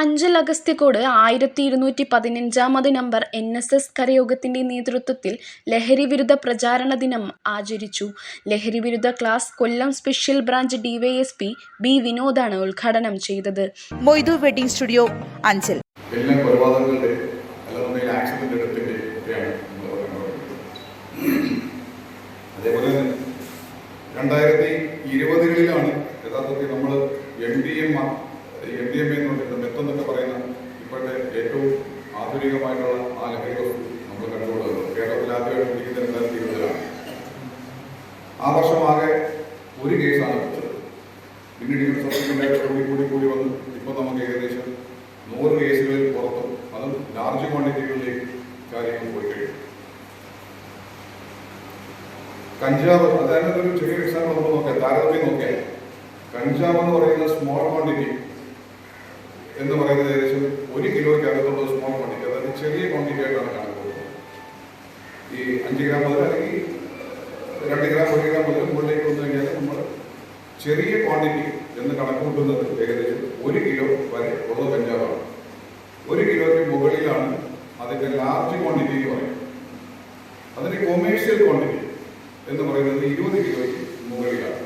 അഞ്ചൽ അഗസ്ത്യക്കോട് ആയിരത്തി ഇരുന്നൂറ്റി പതിനഞ്ചാമത് നമ്പർ എൻ എസ് എസ് കരയോഗത്തിന്റെ നേതൃത്വത്തിൽ ലഹരി വിരുദ്ധ പ്രചാരണ ദിനം ആചരിച്ചു. ലഹരി വിരുദ്ധ class Kollam special branch DYSP B വിനോദാണ് ഉദ്ഘാടനം ചെയ്തത്. Moidu wedding studio Anchal. അതേപോലെ രണ്ടായിരത്തി ഇരുപതുകളിലാണ് യഥാർത്ഥത്തിൽ നമ്മൾ M D M M D M എന്ന് മെത്തം എന്നൊക്കെ പറയുന്ന ഇപ്പോഴത്തെ ഏറ്റവും ആധുനികമായിട്ടുള്ള ആ ലഹരി വസ്തു നമ്മൾ കണ്ടുകൊള്ളുന്നത് കേരളത്തിൽ പിടിക്കുന്ന രണ്ടായിരത്തി ഇരുപതിലാണ് ആ വർഷം ആകെ ഒരു കേസാണ് പിന്നീട് ഇങ്ങനെ സബ്സിഡി കൂടി കൂടി കൂടി വന്ന് ഇപ്പം നമുക്ക് ഏകദേശം നൂറ് കേസുകളിൽ പുറത്തും അതും ലാർജ് ക്വാണ്ടിറ്റികളിലേക്ക് കാര്യങ്ങൾ പോയി കഴിയും കഞ്ചാവ് അതായത് ഒരു ചെറിയ എക്സാമ്പിൾ നമുക്ക് നോക്കാം താരതമ്യം നോക്കിയാൽ കഞ്ചാവ് എന്ന് പറയുന്ന സ്മോൾ ക്വാണ്ടിറ്റി എന്ന് പറയുന്നത് ഏകദേശം ഒരു കിലോയ്ക്ക് അകത്തുള്ള സ്മോൾ ക്വാണ്ടിറ്റി അതായത് ചെറിയ ക്വാണ്ടിറ്റി ആയിട്ടാണ് കാണുന്നത്. ഈ അഞ്ച് ഗ്രാം മുതൽ അല്ലെങ്കിൽ രണ്ട് ഗ്രാം ഒരു ഗ്രാം മുതൽ മുകളിലേക്ക് വന്നു കഴിഞ്ഞാൽ നമ്മൾ ചെറിയ ക്വാണ്ടിറ്റി എന്ന് കണക്ക് കൂട്ടുന്നത് ഏകദേശം ഒരു കിലോ വരെ ഉള്ള കഞ്ചാവാണ് ഒരു കിലോയ്ക്ക് മുകളിലാണ് അതിന്റെ ലാർജ് ക്വാണ്ടിറ്റി എന്ന് പറയുന്നത്. അതിന് കൊമേഴ്ഷ്യൽ ക്വാണ്ടിറ്റി എന്ന് പറയുന്നത് ഇരുപത് കിലോയ്ക്ക് മുകളിലാണ്.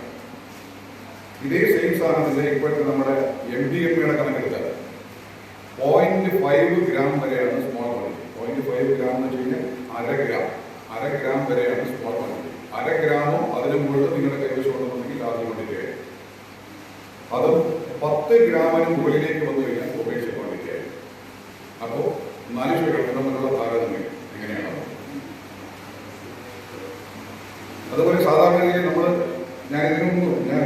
ഇതേ സെയിം സാധനത്തിന്റെ ഇപ്പോഴത്തെ നമ്മുടെ എം ഡി എം പിയുടെ കണക്കെടുത്താൽ പോയിന്റ് ഫൈവ് ഗ്രാം വരെയാണ് small quantity point five gram എന്ന് വെച്ച് കഴിഞ്ഞാൽ അര ഗ്രാം അര ഗ്രാം വരെയാണ് സ്മോൾ ക്വാണ്ടിറ്റി അര ഗ്രാമോ അതിന് മുകളിൽ നിങ്ങളുടെ കൈവശമുണ്ടെന്നുണ്ടെങ്കിൽ ലാർജ് ക്വാണ്ടിറ്റി ആയി അതും പത്ത് ഗ്രാമിന് മുകളിലേക്ക് വന്നു കഴിഞ്ഞാൽ ഉപേക്ഷ ക്വാണ്ടിറ്റി ആയി അപ്പോൾ നാല് രൂപ തമ്മിലുള്ള താരതമ്യം എങ്ങനെയാണ് അതുപോലെ സാധാരണ നമ്മൾ ഞാൻ ഇതിനു മുമ്പ് ഞാൻ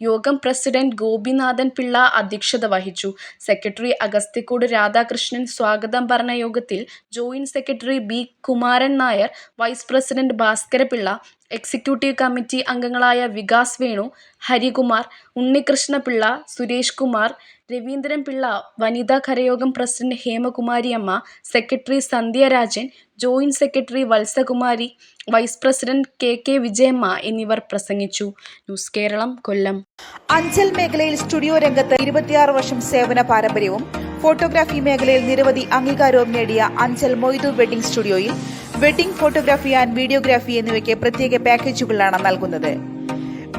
യോഗം പ്രസിഡന്റ് ഗോപിനാഥൻ പിള്ള അധ്യക്ഷത വഹിച്ചു. സെക്രട്ടറി അഗസ്ത്യക്കോട് രാധാകൃഷ്ണൻ സ്വാഗതം പറഞ്ഞ യോഗത്തിൽ joint secretary B Kumaran Nair vice president Bhaskarapillai executive committee അംഗങ്ങളായ വികാസ് വേണു ഹരികുമാർ ഉണ്ണികൃഷ്ണപിള്ള സുരേഷ് കുമാർ രവീന്ദ്രൻ പിള്ള വനിതാ കരയോഗം president Hemakumariamma secretary Sandhyarajan joint secretary Valsakumari vice president K K Vijayamma എന്നിവർ പ്രസംഗിച്ചു. ന്യൂസ് കേരളം കൊല്ലം. അഞ്ചൽ മേഖലയിൽ സ്റ്റുഡിയോ രംഗത്ത് ഇരുപത്തിയാറ് വർഷം സേവന പാരമ്പര്യവും ഫോട്ടോഗ്രാഫി മേഖലയിൽ നിരവധി അംഗീകാരവും നേടിയ അഞ്ചൽ മൊയ്തു വെഡിംഗ് സ്റ്റുഡിയോയിൽ വെഡിംഗ് ഫോട്ടോഗ്രാഫി ആൻഡ് വീഡിയോഗ്രാഫി എന്നിവയ്ക്ക് പ്രത്യേക പാക്കേജുകളാണ് നൽകുന്നത്.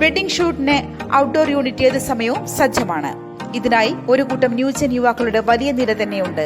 വെഡിംഗ് ഷൂട്ടിന് ഔട്ട്ഡോർ യൂണിറ്റ് ഏത് സമയവും സജ്ജമാണ്. ഇതിനായി ഒരു കൂട്ടം ന്യൂജൻ യുവാക്കളുടെ വലിയ നിര തന്നെയുണ്ട്.